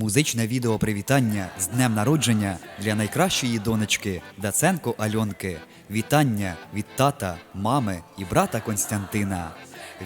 Музичне відео привітання з днем народження для найкращої донечки Даценко Альонки. Вітання від тата, мами і брата Константина.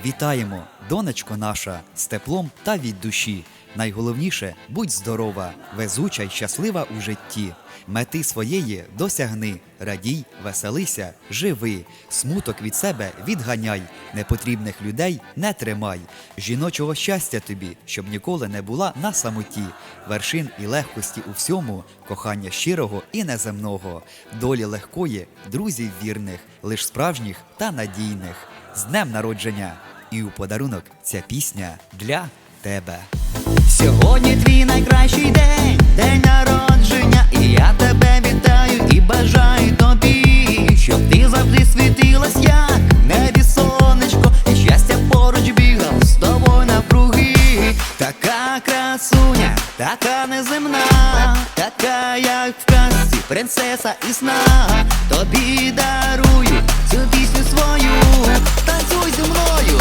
Вітаємо, донечко наша, з теплом та від душі. Найголовніше будь здорова, везуча й щаслива у житті. Мети своєї досягни, радій, веселися, живи, смуток від себе відганяй, непотрібних людей не тримай, жіночого щастя тобі, щоб ніколи не була на самоті, вершин і легкості у всьому, кохання щирого і неземного, долі легкої, друзів вірних, лиш справжніх та надійних. З днем народження! І у подарунок ця пісня для тебе. Сьогодні твій найкращий день, день народження, і я тебе вітаю і бажаю тобі, щоб ти завжди світилась, як небі сонечко, і щастя поруч бігав з тобою навкруги. Така красуня, така неземна, така, як в казці, принцеса і сна. Тобі дарую цю пісню свою, танцюй зі мною,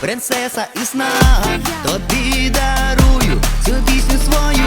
принцеса і сна. Тобі дарую цю пісню свою,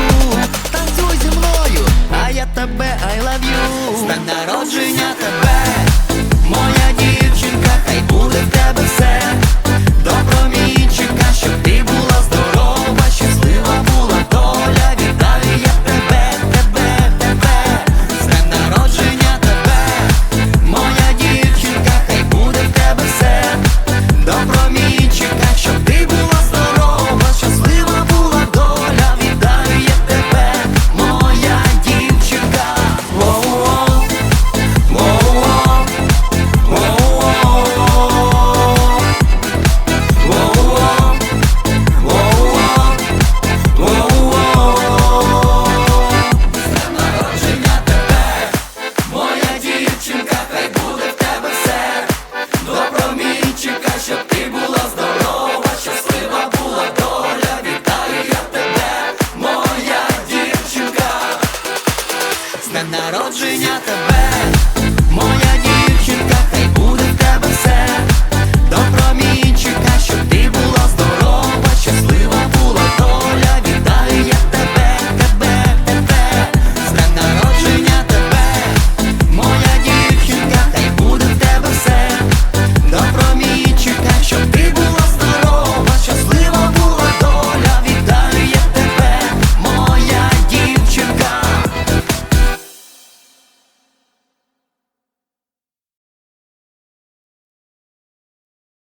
дівчинка, хай буде в тебе все. Добромінчика, щоб ти була здорова, щаслива була доля. Вітаю я тебе, моя дівчинка. З днем народження тебе,